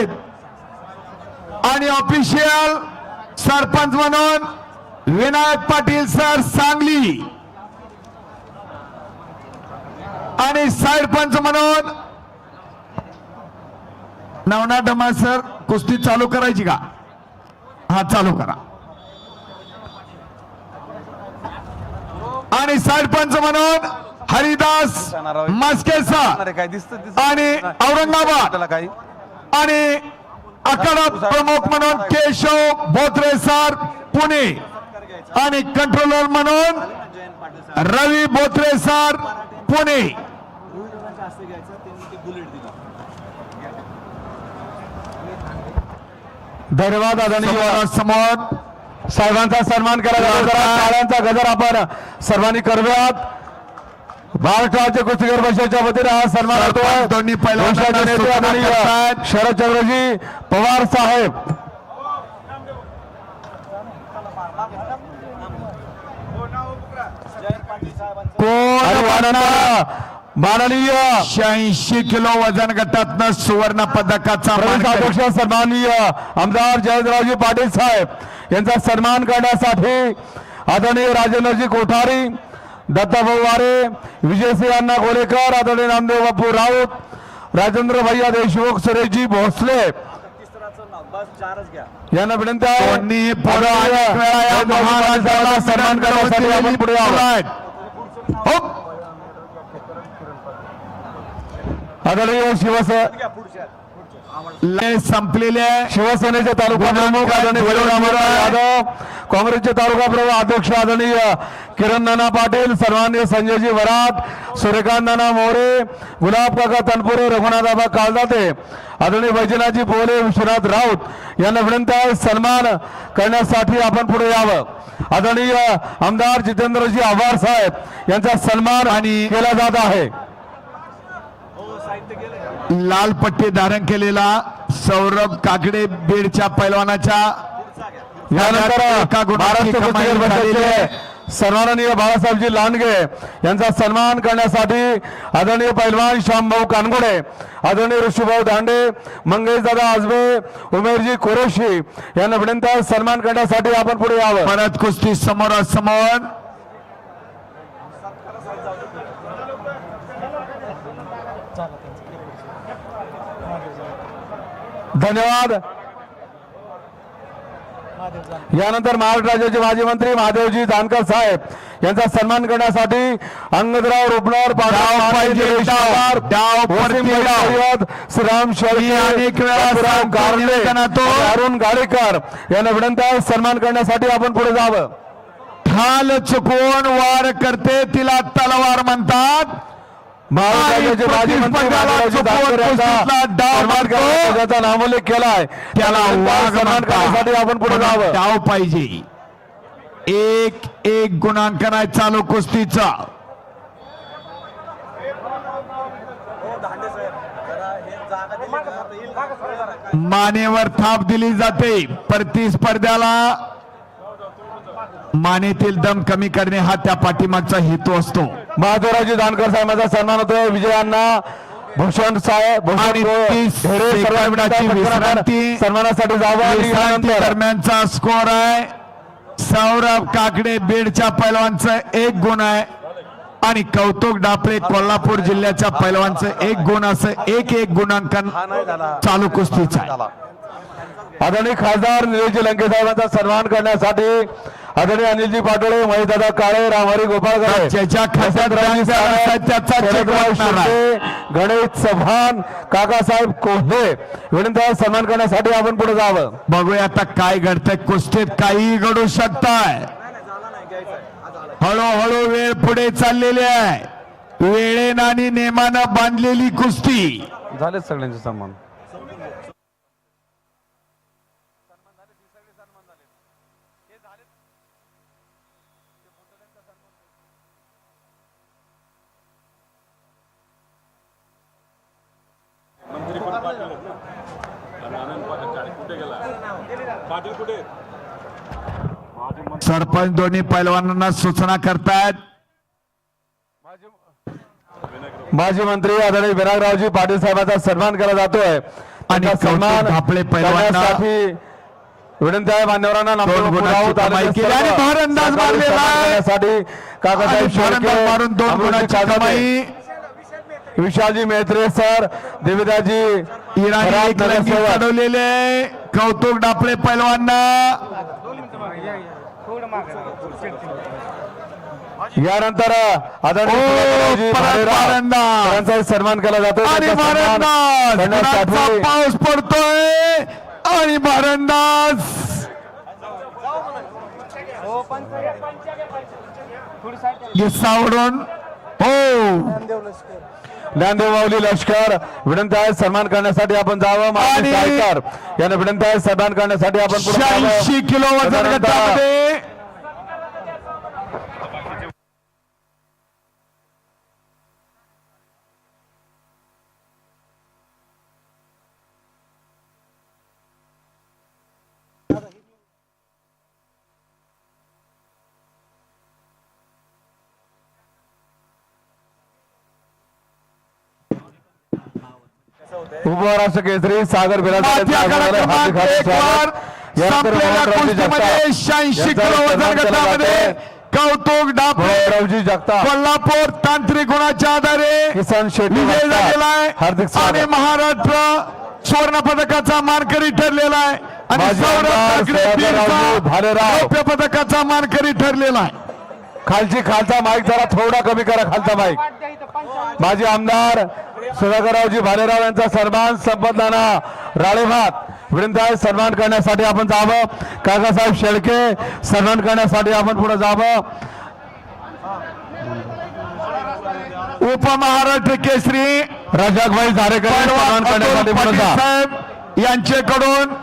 आहेत. आणि ऑफिशियल सरपंच म्हणून विनायक पाटील सर सांगली. आणि साईड पंच म्हणून नवनाथ डमा सर कुस्ती चालू करायची का? हा चालू करा. आणि साईड पंच म्हणून हरिदास मस्के सर अरे काय दिसत आणि औरंगाबाद. आणि आखाडा प्रमुख म्हणून केशव बोत्रे सर पुणे. आणि कंट्रोलर म्हणून रवी बोत्रे सर पुणे. धन्यवाद आदरणीय समोर. साहेबांचा सन्मान करायला टाळ्यांचा गजर आपण सर्वांनी करूयात महाराष्ट्र राज्य कुस्तीगीर परिषदेच्या वतीने हा सन्मान होतोय दोन्ही करतायत. शरदचंद्रजी पवार साहेब माननीय शहाऐंशी किलो वजन गटातनं सुवर्ण पदकाचा. अध्यक्ष सन्माननीय आमदार जयंतरावजी पाटील साहेब यांचा सन्मान करण्यासाठी आदरणीय राजेंद्रजी कोठारी दत्ताभाऊ वारे विजयसिंह अण्णा गोलेकर आदरणीय नामदेव बापू राऊत राजेंद्र भैया देशमुख सुरेशजी भोसले. यांना विनंती आहे सन्मान करण्यासाठी आपण पुढे आदरणीय शिवसेना संपलेले. शिवसेनेचे तालुका प्रमुख आदरणीय यादव काँग्रेसचे तालुका प्रमुख अध्यक्ष आदरणीय किरण नाना पाटील सन्मान्य संजयजी वरात सूर्यकांत नाना मोरे गुलाब काका तनपुरे रघुनाथाबा कालदाते आदरणीय वैजनाथजी बोले विश्वनाथ राऊत यांना विनंती आहे सन्मान करण्यासाठी आपण पुढे यावं आदरणीय आमदार जितेंद्रजी आव्हाड साहेब यांचा सन्मान आणि केला जात आहे लाल पट्टी धारण केलेला सौरभ काकडे बीडच्या पैलवानाच्या. सन्माननीय बाळासाहेबजी लांडगे यांचा सन्मान करण्यासाठी आदरणीय पैलवान श्यामभाऊ कानगुडे आदरणीय ऋषीभाऊ दांडे मंगेश दादा आजबे उमेरजी कुरेशी यांना विनंती सन्मान करण्यासाठी आपण पुढे यावं परत कुस्ती समोरासमोर धन्यवाद. यानंतर महाराष्ट्र राज्याचे माजी मंत्री महादेवजी जानकर साहेब यांचा सन्मान करण्यासाठी अंगदराव डाव. श्रीराम अरुण गाडेकर यांना विनंती आहे सन्मान करण्यासाठी आपण पुढे जावं. ठाल चुकवून वार करते तिला तलवार म्हणतात. नामोल्लेख केलाय. त्याला करण्यासाठी आपण पुढे. जावं. डाव पाहिजे. एक एक गुणांकन आहे चालू कुस्तीचा. मानेवर थाप दिली जाते. प्रतिस्पर्ध्याला मानेतील दम कमी करणे हा त्या पाठीमागचा हेतू असतो. महादेवरावजी जानकर साहेबांचा सन्मान होतोय. विजयांना भूषण साहेब. सन्मानासाठी जावं दरम्यानचा स्कोर आहे. सौरभ काकडे बीडच्या पैलवानचं एक गुण आहे. आणि कौतुक डापळे कोल्हापूर जिल्ह्याच्या पैलवानचं एक गुण असं एक एक गुणांकन चालू कुस्तीचा आदरणीय खासदार निलेशजी लंके साहेबांचा सन्मान करण्यासाठी आदरणीय अनिलजी पाटोळे महेशदादा काळे रामहरी आहे. गणेश चव्हाण काकासाहेब कोल्हे विनंती आहे, सन्मान करण्यासाठी आपण पुढे जावं. बघूया आता काय घडतंय. कुस्तीत काही घडू शकताय. हळूहळू वेळ पुढे चाललेली आहे. वेळेनं आणि नेमानं बांधलेली कुस्ती. झालेच सगळ्यांचे सन्मान. सरपंच दोन्ही पैलवानांना सूचना करतायत. माजी मंत्री आदरणीय विनायकरावजी पाटील साहेबांचा सन्मान केला जातोय. आणि सन्मान धापळे पैलवानांना करण्यासाठी विनंती आहे मान्यवरांना काकासाहेब विशालजी मेत्रे सर देविदाजी इराणी कौतुक डापळे पैलवांना. यानंतर आदरणीय सन्मान केला जातो पाऊस पडतोय. आणि भारंदाज सावरून हो. ज्ञानदेव माऊली लष्कर विनंती आहे सन्मान करण्यासाठी आपण जावं. सायकर यांना विनंती आहे सन्मान करण्यासाठी आपण किलो वजन गटामध्ये शहाऐंशी किलो वजन सन्मान केला गटामध्ये जातोय. कौतुक डापळे मोहनरावजी जगताप. कोल्हापूर तांत्रिक गुणाच्या आधारे किसन शेट्टी विजय जगताप. झालेला आहे. हार्दिक आणि महाराष्ट्र सुवर्ण पदकाचा मानकरी ठरलेला आहे. आणि सौरभ ठाकरे पदकाचा मानकरी ठरलेला आहे. खालची खालचा माईक जरा थोडा कमी करा खालचा माईक. माजी आमदार सुधाकररावजी भालेराव यांचा सन्मान संपदनाना राळेभात. आहे सन्मान करण्यासाठी आपण जावं. काकासाहेब शेळके सन्मान करण्यासाठी आपण पुढे जावं. उपमहाराष्ट्र केसरी रजाकभाई झारेकर सन्मान करण्यासाठी पुढे साहेब यांच्याकडून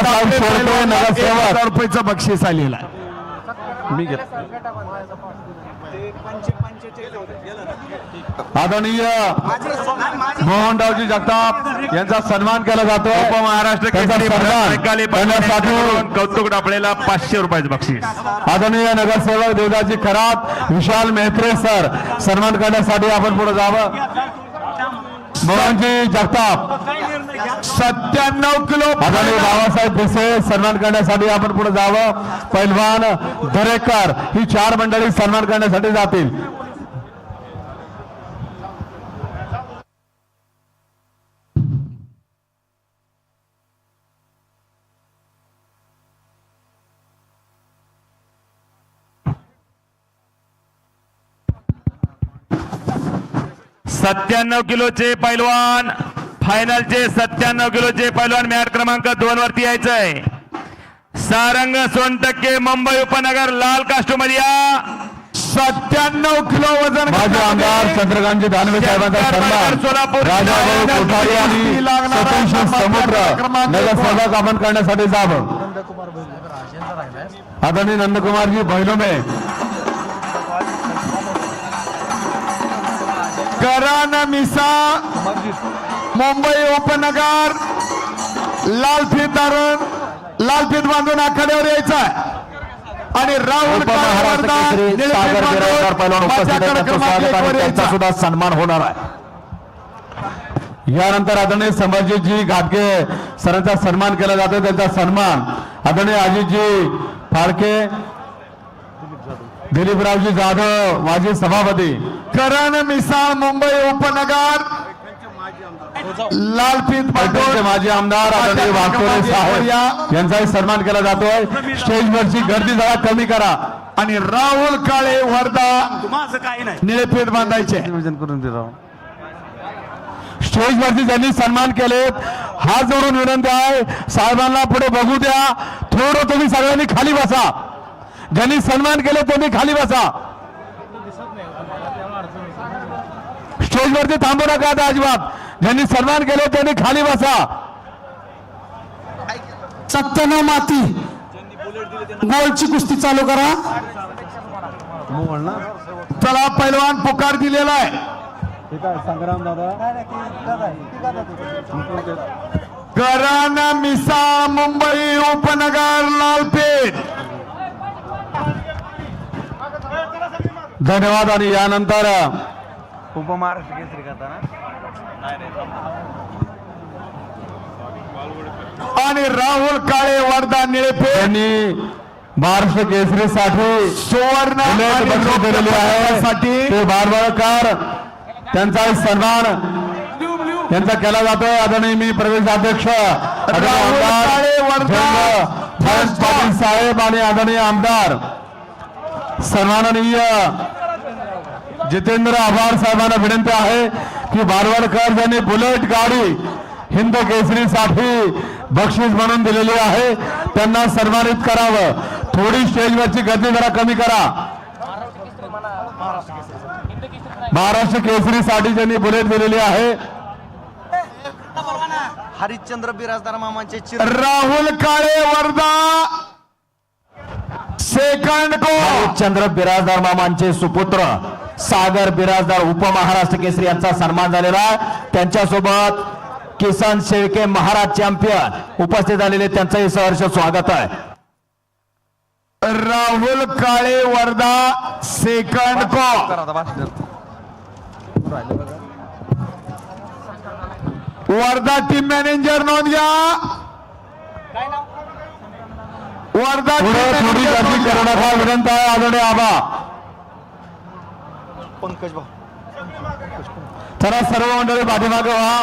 दाखले शेळके, नगरसेवक. रुपयाचं बक्षीस आलेलं आहे. मी घेत आदरणीय मोहनरावजी जगताप यांचा सन्मान केला जातो. करण्यासाठी कौतुक आपल्याला पाचशे रुपयाचं बक्षीस. आदरणीय नगरसेवक देवदाजी खरात विशाल मेहत्रे सर सन्मान करण्यासाठी आपण पुढे जावं. मोहनजी जगताप. सत्त्याण्णव किलो आदरणीय बाबासाहेब पिसे सन्मान करण्यासाठी आपण पुढे जावं. पैलवान दरेकर ही चार मंडळी सन्मान करण्यासाठी जातील. सत्त्याण्णव किलोचे पैलवान. फायनलचे सत्त्याण्णव किलोचे पैलवान मॅट क्रमांक दोन वरती यायचंय. सारंग सोनटक्के मुंबई उपनगर लाल कास्टोमध्ये या सत्त्याण्णव किलो वजन माजी आमदार चंद्रकांतजी दानवे साहेबांचा सन्मान. सोलापूर. राजाभाऊ कोठारी आणि सतीश समुद्र नगरसेवक आपण करण्यासाठी जावं. आदरणीय नंदकुमारजी भैलोमे करान मिसा मुंबई उपनगर लालफीत धरून लालफीत बांधून आखाड्यावर यायचा आहे. आणि राहुल उपस्थित. सुद्धा सन्मान होणार आहे यानंतर आदरणीय संभाजीजी घाटगे सरांचा सन्मान केला जातो त्यांचा सन्मान आदरणीय अजितजी फाळके दिलीपरावजी जाधव माजी सभापती. करण मिसाळ मुंबई उपनगर. पैठणचे बांधून माजी आमदार साहेब. यांचाही सन्मान केला जातोय. स्टेजवरची गर्दी जरा कमी करा. आणि राहुल काळे वर्धा. माझं काही नाही निळफीत बांधायचे स्टेजवरती ज्यांनी सन्मान केलेत हात जोडून विनंती आहे. साहेबांना पुढे बघू द्या. थोडं तुम्ही सगळ्यांनी खाली बसा. ज्यांनी सन्मान केले त्यांनी खाली बसा. स्टेजवरती थांबू नका आता अजिबात. ज्यांनी सन्मान केले त्यांनी खाली बसा. सत्त्याण्णव माती. गोलची कुस्ती चालू करा. चला पैलवान पुकार दिलेला आहे. करण मिसाळ मुंबई उपनगर लालपेठ. धन्यवाद आणि यानंतर उपमहाराष्ट्र केसरी करताना आणि राहुल काळे वर्धा निळेफेड त्यांनी महाराष्ट्र सुवर्ण बक्षीस रौप्य दिलेली आहे. ते बारबाळकर त्यांचा सन्मान त्यांचा केला जातोय. आदरणीय मी जयंत पाटील साहेब आणि आदरणीय आमदार. सन्माननीय जितेंद्र आभार साहेबांना विनंती आहे की बारवाडकर यांनी बुलेट गाडी हिंद केसरीसाठी बक्षीस म्हणून दिलेली आहे. त्यांना सन्मानित करावं. थोडी स्टेजवरची गर्दी जरा कमी करा. महाराष्ट्र केसरीसाठी ज्यांनी बुलेट दिलेली आहे. हरिश्चंद्र बिराजदार मामांचे राहुल काळे वर्धा. सेकंड को चंद्र बिराजदार मामांचे सुपुत्र. सागर बिराजदार उपमहाराष्ट्र केसरी यांचा सन्मान झालेला आहे. त्यांच्यासोबत किसन शेळके महाराज चॅम्पियन उपस्थित झालेले त्यांचंही सहर्ष स्वागत आहे. राहुल काळे वर्धा सेकंड को. वर्धा टीम मॅनेजर नोंद घ्या. वर्धा थोडी गर्दी. करू नका विनंती आहे आदरणीय आबा पंकज भाऊ. चला सर्व मंडळी पाठीमागे व्हा.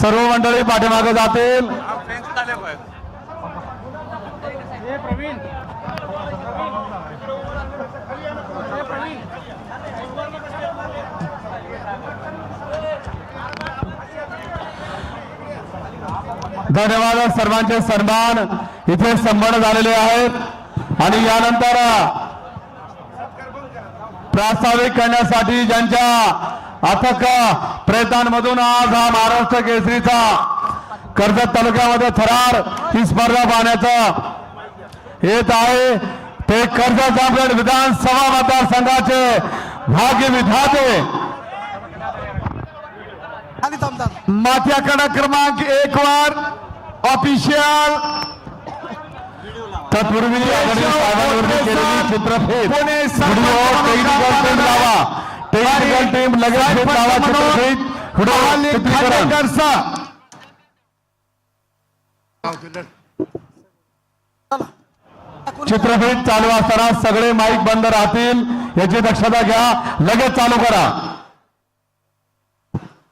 सर्व मंडळी पाठीमागे जातील. धन्यवाद सर्वांचे सन्मान. इथे संपन्न झालेले आहेत. आणि यानंतर प्रास्ताविक करण्यासाठी ज्यांच्या अथक प्रयत्नांमधून आज हा महाराष्ट्र केसरीचा कर्जत तालुक्यामध्ये थरार ही स्पर्धा पाहण्याचं येत आहे. ते कर्जत जामखेड विधानसभा मतदारसंघाचे भाग्य विधाते. माथ्याकडा क्रमांक एक वर ऑफिशियल तत्पूर्वी आदरणीय साहेबांवरती केलेली चित्रफित लावा. टेक्निकल टीम लगेच लावा चालू असताना सगळे माईक बंद राहतील. याची दक्षता घ्या. लगेच चालू करा.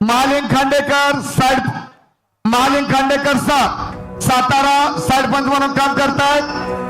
महालिंग खांडेकर साहेब महालिंग खांडेकर सा. सातारा सरपंच म्हणून काम करतायत.